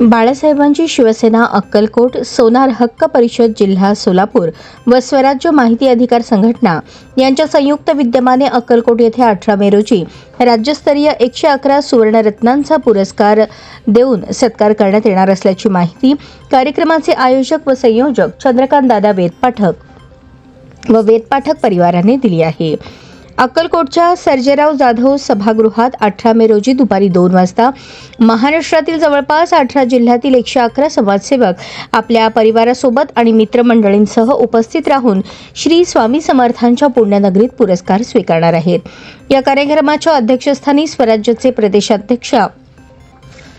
बाळासाहेबांची शिवसेना अक्कलकोट सोनार हक्क परिषद जिल्हा सोलापूर व स्वराज्य माहिती अधिकार संघटना यांच्या संयुक्त विद्यमाने अक्कलकोट येथे अठरा मे रोजी राज्यस्तरीय एकशे अकरा सुवर्णरत्नांचा पुरस्कार देऊन सत्कार करण्यात येणार असल्याची माहिती कार्यक्रमाचे आयोजक व संयोजक चंद्रकांत दादा वेदपाठक व वेदपाठक परिवाराने दिली आहे. अक्कलकोटच्या सर्जेराव जाधव सभागृहात अठरा मे रोजी दुपारी दोन वाजता. महाराष्ट्रातील जवळपास अठरा जिल्ह्यातील एकशे अकरा समाजसेवक आपल्या परिवारासोबत आणि मित्रमंडळींसह उपस्थित राहून श्री स्वामी समर्थांच्या पुण्यनगरीत पुरस्कार स्वीकारणार आहेत. या कार्यक्रमाच्या अध्यक्षस्थानी स्वराज्याचे प्रदेशाध्यक्ष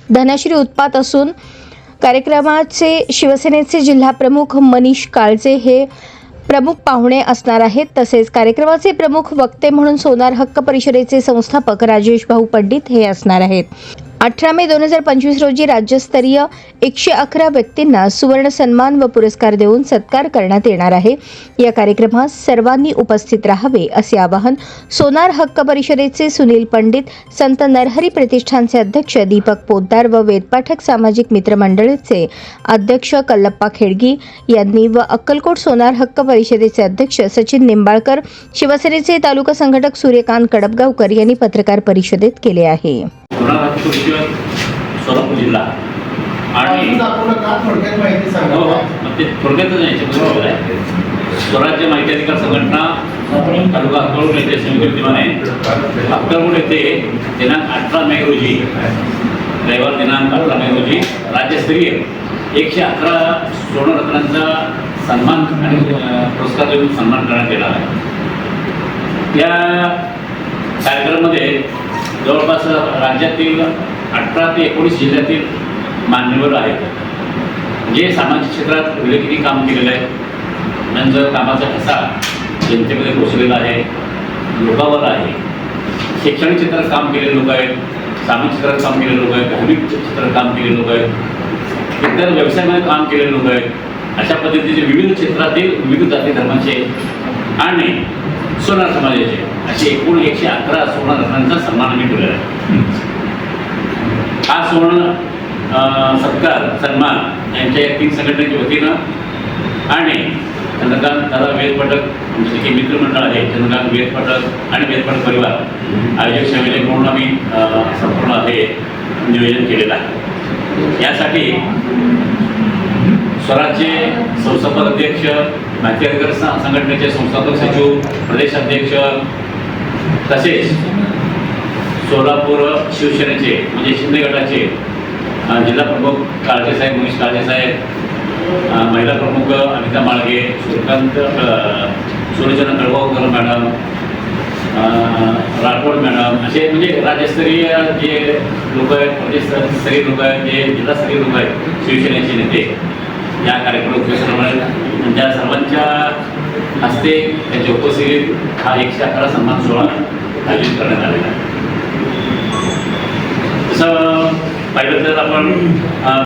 धनश्री उत्पात असून कार्यक्रमाचे शिवसेनेचे जिल्हाप्रमुख मनीष काळजे हे प्रमुख पाहुणे असणार आहेत. तसेच कार्यक्रमाचे प्रमुख वक्ते म्हणून सोनार हक्क परिषदेचे संस्थापक राजेश भाऊ पंडित हे असणार आहेत. अठरा मे दोन हजार पंचवीस रोजी राज्यस्तरीय एकशे अकरा व्यक्तींना सुवर्ण सन्मान व पुरस्कार देऊन सत्कार करण्यात येणार आहे. या कार्यक्रमात सर्वांनी उपस्थित राहावे असे आवाहन सोनार हक्क परिषदेचे सुनील पंडित संत नरहरी प्रतिष्ठानचे अध्यक्ष दीपक पोद्दार व वेदपाठक सामाजिक मित्रमंडळीचे अध्यक्ष कल्लप्पा खेडगी यांनी व अक्कलकोट सोनार हक्क परिषदेचे अध्यक्ष सचिन निंबाळकर शिवसेनेचे तालुका संघटक सूर्यकांत कडपगावकर यांनी पत्रकार परिषदेत केले आहे. कोणाला सोलापूर जिल्हा. आणि हो हो. ते थोडक्यातच यायचे बरोबर आहे. स्वराज्य माहिती अधिकार संघटना तालुका अक्कलकोट येथे संयुक्त विद्यमाने अक्कलकोट येथे दिनांक अठरा मे रोजी रविवार दिनांक अठरा मे रोजी राज्यस्तरीय एकशे अकरा सुवर्णरत्नांचा सन्मान आणि पुरस्कार देऊन सन्मान करण्यात येणार आहे. या कार्यक्रमामध्ये जवळपास राज्यातील अठरा ते एकोणीस जिल्ह्यातील मान्यवर आहेत. जे सामाजिक क्षेत्रात उल्लेखनीय काम केलेलं आहे. त्यांचं कामाचा ठसा जनतेमध्ये पोचलेला आहे. लोकावर आहे. शैक्षणिक क्षेत्रात काम केलेले लोक आहेत. सामाजिक क्षेत्रात काम केलेले लोक आहेत. धार्मिक क्षेत्रात काम केलेले लोक आहेत. इतर व्यवसायामध्ये काम केलेले लोक आहेत. अशा पद्धतीचे विविध क्षेत्रातील विविध जाती धर्माचे आणि सोनार समाजाचे असे एकूण एकशे अकरा सुवर्ण रत्नांचा सन्मान आम्ही ठेवलेला आहे. हा सुवर्ण सत्कार सन्मान यांच्या या तीन संघटनेच्या वतीनं आणि चंद्रकांत दादा वेदपटक आमचे जे मित्रमंडळ आहे चंद्रकांत वेदपटक आणि वेदपटक परिवार आयोजक समिती म्हणून आम्ही अं, संपूर्ण हे नियोजन केलेलं आहे. यासाठी स्वराज्य संस्थापक अध्यक्ष माहिती संघटनेचे संस्थापक सचिव प्रदेशाध्यक्ष तसेच सोलापूर शिवसेनेचे म्हणजे शिंदे गटाचे जिल्हा प्रमुख काळजेसाहेब मनीष काळजेसाहेब महिला प्रमुख अनिता माळगे श्रीकांत अ, सूर्यचंद्र मॅडम राठोड मॅडम असे म्हणजे राज्यस्तरीय जे लोक आहेत प्रदेशस्तरीय लोक आहेत जे जिल्हास्तरीय लोक आहेत शिवसेनेचे नेते या कार्यक्रमात उपस्थित राहणार त्या सर्वांच्या हस्ते त्यांच्या उपस्थितीत हा एकशे अकरा सन्मान सोहळा आयोजित करण्यात आलेला आहे. तसं पाहिलं तर आपण